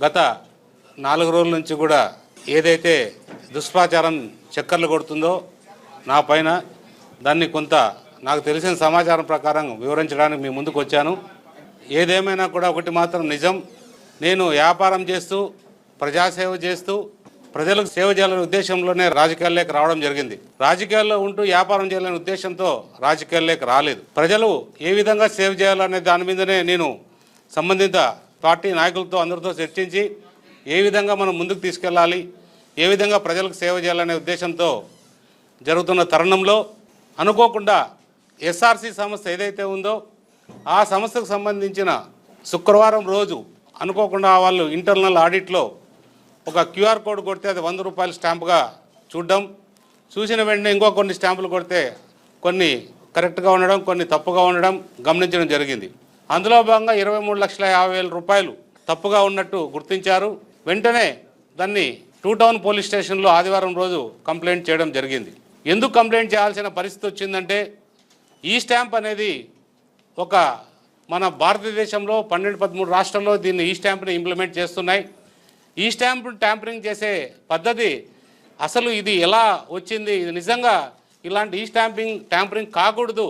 గత నాలుగు రోజుల నుంచి కూడా ఏదైతే దుష్ప్రచారం చక్కర్లు కొడుతుందో నా పైన దాన్ని కొంత నాకు తెలిసిన సమాచారం ప్రకారం వివరించడానికి మీ ముందుకు వచ్చాను. ఏదేమైనా కూడా ఒకటి మాత్రం నిజం. నేను వ్యాపారం చేస్తూ ప్రజాసేవ చేస్తూ ప్రజలకు సేవ చేయాలనే ఉద్దేశంలోనే రాజకీయాల్లోకి రావడం జరిగింది. రాజకీయాల్లో ఉంటూ వ్యాపారం చేయాలనే ఉద్దేశంతో రాజకీయాల్లోకి రాలేదు. ప్రజలు ఏ విధంగా సేవ చేయాలనే దాని మీదనే నేను సంబంధిత పార్టీ నాయకులతో అందరితో చర్చించి ఏ విధంగా మనం ముందుకు తీసుకెళ్ళాలి ఏ విధంగా ప్రజలకు సేవ చేయాలనే ఉద్దేశంతో జరుగుతున్న తరుణంలో అనుకోకుండా ఎస్ఆర్సి సంస్థ ఏదైతే ఉందో ఆ సంస్థకు సంబంధించిన శుక్రవారం రోజు అనుకోకుండా వాళ్ళు ఇంటర్నల్ ఆడిట్లో ఒక క్యూఆర్ కోడ్ కొడితే అది వంద రూపాయల స్టాంపుగా చూడడం. చూసిన వెంటనే ఇంకో కొన్ని స్టాంపులు కొడితే కొన్ని కరెక్ట్గా ఉండడం కొన్ని తప్పుగా ఉండడం గమనించడం జరిగింది. అందులో భాగంగా ఇరవై మూడు లక్షల యాభై వేల రూపాయలు తప్పుగా ఉన్నట్టు గుర్తించారు. వెంటనే దాన్ని టూ టౌన్ పోలీస్ స్టేషన్లో ఆదివారం రోజు కంప్లైంట్ చేయడం జరిగింది. ఎందుకు కంప్లైంట్ చేయాల్సిన పరిస్థితి వచ్చిందంటే ఈ స్టాంప్ అనేది ఒక మన భారతదేశంలో పన్నెండు పదమూడు రాష్ట్రాల్లో దీన్ని ఈ స్టాంప్ని ఇంప్లిమెంట్ చేస్తున్నాయి. ఈ స్టాంప్ ట్యాంపరింగ్ చేసే పద్ధతి అసలు ఇది ఎలా వచ్చింది? ఇది నిజంగా ఇలాంటి ఈ స్టాంపింగ్ ట్యాంపరింగ్ కాకూడదు.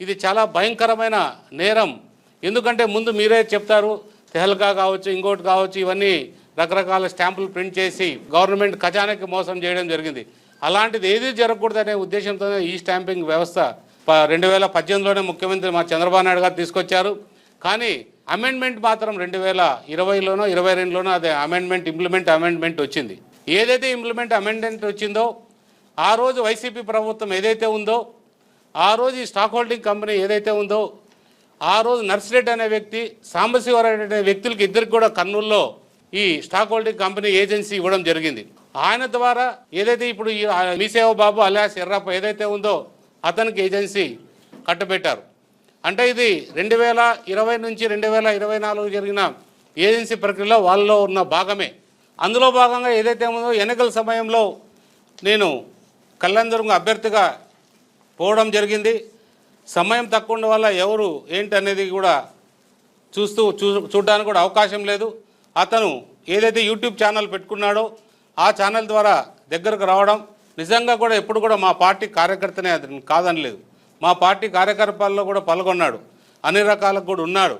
ఇది చాలా భయంకరమైన నేరం. ఎందుకంటే ముందు మీరే చెప్తారు తెహల్కా కావచ్చు ఇంకోటి కావచ్చు ఇవన్నీ రకరకాల స్టాంపులు ప్రింట్ చేసి గవర్నమెంట్ ఖజానాకి మోసం చేయడం జరిగింది. అలాంటిది ఏది జరగకూడదనే ఉద్దేశంతోనే ఈ స్టాంపింగ్ వ్యవస్థ ప- రెండు వేల పద్దెనిమిదిలోనే ముఖ్యమంత్రి మా చంద్రబాబు నాయుడు గారు తీసుకొచ్చారు. కానీ అమెండ్మెంట్ మాత్రం రెండు వేల ఇరవైలోనో ఇరవై రెండులోనో అదే అమెండ్మెంట్ ఇంప్లిమెంట్ అమెండ్మెంట్ వచ్చింది. ఏదైతే ఇంప్లిమెంట్ అమెండ్మెంట్ వచ్చిందో ఆ రోజు వైసీపీ ప్రభుత్వం ఏదైతే ఉందో ఆ రోజు ఈ స్టాక్ హోల్డింగ్ కంపెనీ ఏదైతే ఉందో ఆ రోజు నర్సిరెడ్డి అనే వ్యక్తి సాంబశివరావు అనే వ్యక్తులకి ఇద్దరికి కూడా కర్నూలులో ఈ స్టాక్ హోల్డింగ్ కంపెనీ ఏజెన్సీ ఇవ్వడం జరిగింది. ఆయన ద్వారా ఏదైతే ఇప్పుడు ఈ మీసేవ బాబు అలియాస్ ఎర్రప్ప ఏదైతే ఉందో అతనికి ఏజెన్సీ కట్టబెట్టారు. అంటే ఇది రెండు వేల ఇరవై నుంచి రెండు వేల ఇరవై నాలుగు జరిగిన ఏజెన్సీ ప్రక్రియలో వాళ్ళలో ఉన్న భాగమే. అందులో భాగంగా ఏదైతే ఉందో ఎన్నికల సమయంలో నేను కళ్యాణదుర్గం అభ్యర్థిగా పోవడం జరిగింది. సమయం తక్కువ ఉండడం వల్ల ఎవరు ఏంటి అనేది కూడా చూస్తూ చూ చూడడానికి కూడా అవకాశం లేదు. అతను ఏదైతే యూట్యూబ్ ఛానల్ పెట్టుకున్నాడో ఆ ఛానల్ ద్వారా దగ్గరకు రావడం. నిజంగా కూడా ఎప్పుడు కూడా మా పార్టీ కార్యకర్తనే అతను కాదనలేదు మా పార్టీ కార్యకలాపాల్లో కూడా పాల్గొన్నాడు. అన్ని రకాలకు కూడా ఉన్నాడు.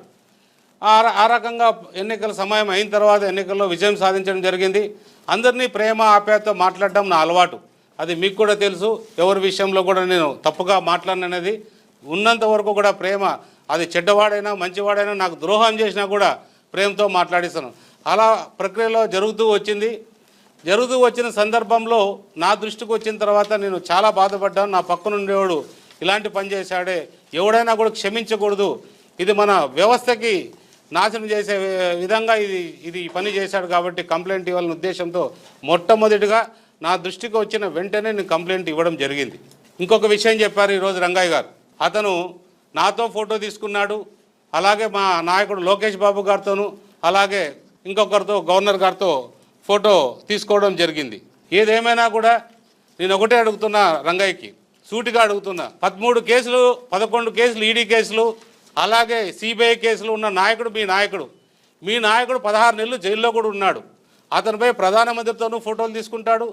ఆ ఆ రకంగా ఎన్నికల సమయం అయిన తర్వాత ఎన్నికల్లో విజయం సాధించడం జరిగింది. అందరినీ ప్రేమ ఆప్యాయతో మాట్లాడడం నా అలవాటు. అది మీకు కూడా తెలుసు. ఎవరి విషయంలో కూడా నేను తప్పుగా మాట్లాడినది ఉన్నంత వరకు కూడా ప్రేమ అది చెడ్డవాడైనా మంచివాడైనా నాకు ద్రోహం చేసినా కూడా ప్రేమతో మాట్లాడిస్తాను. అలా ప్రక్రియలో జరుగుతూ వచ్చింది. జరుగుతూ వచ్చిన సందర్భంలో నా దృష్టికి వచ్చిన తర్వాత నేను చాలా బాధపడ్డాను. నా పక్కన ఉండేవాడు ఇలాంటి పని చేశాడే. ఎవడైనా కూడా క్షమించకూడదు. ఇది మన వ్యవస్థకి నాశనం చేసే విధంగా ఇది ఇది పని చేశాడు కాబట్టి కంప్లైంట్ ఇవ్వాలనే ఉద్దేశంతో మొట్టమొదటిగా నా దృష్టికి వచ్చిన వెంటనే నేను కంప్లైంట్ ఇవ్వడం జరిగింది. ఇంకొక విషయం చెప్పారు ఈరోజు రంగయ్య గారు. అతను నాతో ఫోటో తీసుకున్నాడు. అలాగే మా నాయకుడు లోకేష్ బాబు గారితోనూ అలాగే ఇంకొకరితో గవర్నర్ గారితో ఫోటో తీసుకోవడం జరిగింది. ఏదేమైనా కూడా నేను ఒకటే అడుగుతున్నా రంగయ్యకి. సూటిగా అడుగుతున్నా. పదమూడు కేసులు పదకొండు కేసులు ఈడీ కేసులు అలాగే సిబిఐ కేసులు ఉన్న నాయకుడు మీ నాయకుడు. మీ నాయకుడు పదహారు నెలలు జైల్లో కూడా ఉన్నాడు. అతనిపై ప్రధానమంత్రితోనూ ఫోటోలు తీసుకుంటాడు.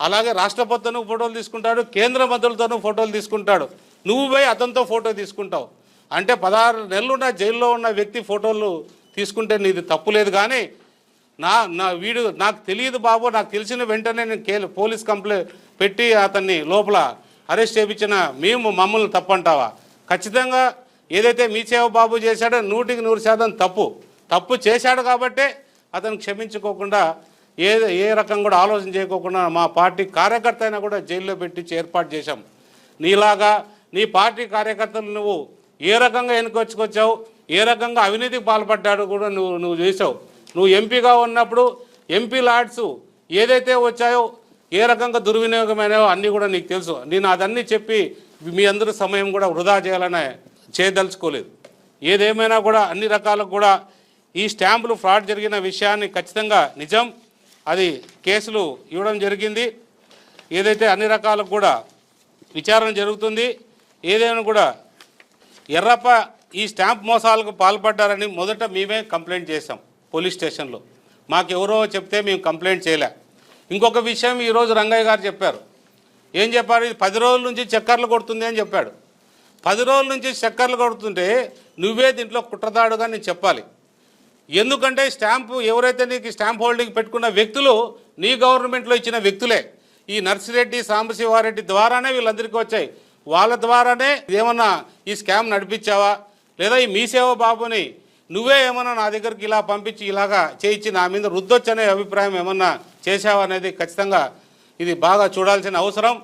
అలాగే రాష్ట్రపతితోనూ ఫోటోలు తీసుకుంటాడు కేంద్ర మంత్రులతోనూ ఫోటోలు తీసుకుంటాడు. నువ్వు పోయి అతనితో ఫోటో తీసుకుంటావు. అంటే పదహారు నెలలున్న జైల్లో ఉన్న వ్యక్తి ఫోటోలు తీసుకుంటే నీది తప్పు లేదు కానీ నా నా వీడు నాకు తెలియదు బాబు నాకు తెలిసిన వెంటనే నేను కే పోలీస్ కంప్లైంట్ పెట్టి అతన్ని లోపల అరెస్ట్ చేయించిన మేము మమ్మల్ని తప్పంటావా? ఖచ్చితంగా ఏదైతే మీ సేవ బాబు చేశాడో నూటికి నూరు శాతం తప్పు. తప్పు చేశాడు కాబట్టే అతను క్షమించుకోకుండా ఏ ఏ రకం కూడా ఆలోచన చేయకోకుండా మా పార్టీ కార్యకర్త అయినా కూడా జైల్లో పెట్టి ఏర్పాటు చేశాం. నీలాగా నీ పార్టీ కార్యకర్తలు నువ్వు ఏ రకంగా వెనుకొచ్చుకొచ్చావు ఏ రకంగా అవినీతికి పాల్పడ్డాడు కూడా నువ్వు నువ్వు చేసావు. నువ్వు ఎంపీగా ఉన్నప్పుడు ఎంపీ లాడ్స్ ఏదైతే వచ్చాయో ఏ రకంగా దుర్వినియోగమైనాయో అన్నీ కూడా నీకు తెలుసు. నేను అదన్నీ చెప్పి మీ అందరూ సమయం కూడా వృధా చేయాలని చేయదలుచుకోలేదు. ఏదేమైనా కూడా అన్ని రకాలకు కూడా ఈ స్టాంపులు ఫ్రాడ్ జరిగిన విషయాన్ని ఖచ్చితంగా నిజం అది కేసులు ఇవ్వడం జరిగింది. ఏదైతే అన్ని రకాలకు కూడా విచారణ జరుగుతుంది. ఏదైనా కూడా ఎర్రప్ప ఈ స్టాంప్ మోసాలకు పాల్పడ్డారని మొదట మేమే కంప్లైంట్ చేశాం పోలీస్ స్టేషన్లో. మాకెవరో చెప్తే మేము కంప్లైంట్ చేయలే. ఇంకొక విషయం ఈరోజు రంగయ్య గారు చెప్పారు. ఏం చెప్పారు? ఇది పది రోజుల నుంచి చక్కర్లు కొడుతుంది అని చెప్పాడు. పది రోజుల నుంచి చక్కర్లు కొడుతుంటే నువ్వే దీంట్లో కుట్రదాడుగా నేను చెప్పాలి. ఎందుకంటే స్టాంపు ఎవరైతే నీకు స్టాంప్ హోల్డింగ్ పెట్టుకున్న వ్యక్తులు నీ గవర్నమెంట్లో ఇచ్చిన వ్యక్తులే. ఈ నర్సిరెడ్డి సాంబశివారెడ్డి ద్వారానే వీళ్ళందరికీ వచ్చాయి. వాళ్ళ ద్వారానే ఏమన్నా ఈ స్కామ్ నడిపించావా? లేదా ఈ మీ సేవ బాబుని నువ్వే ఏమన్నా నా దగ్గరికి ఇలా పంపించి ఇలాగా చేయించి నా మీద రుద్దొచ్చనే అభిప్రాయం ఏమన్నా చేశావా అనేది ఖచ్చితంగా ఇది బాగా చూడాల్సిన అవసరం.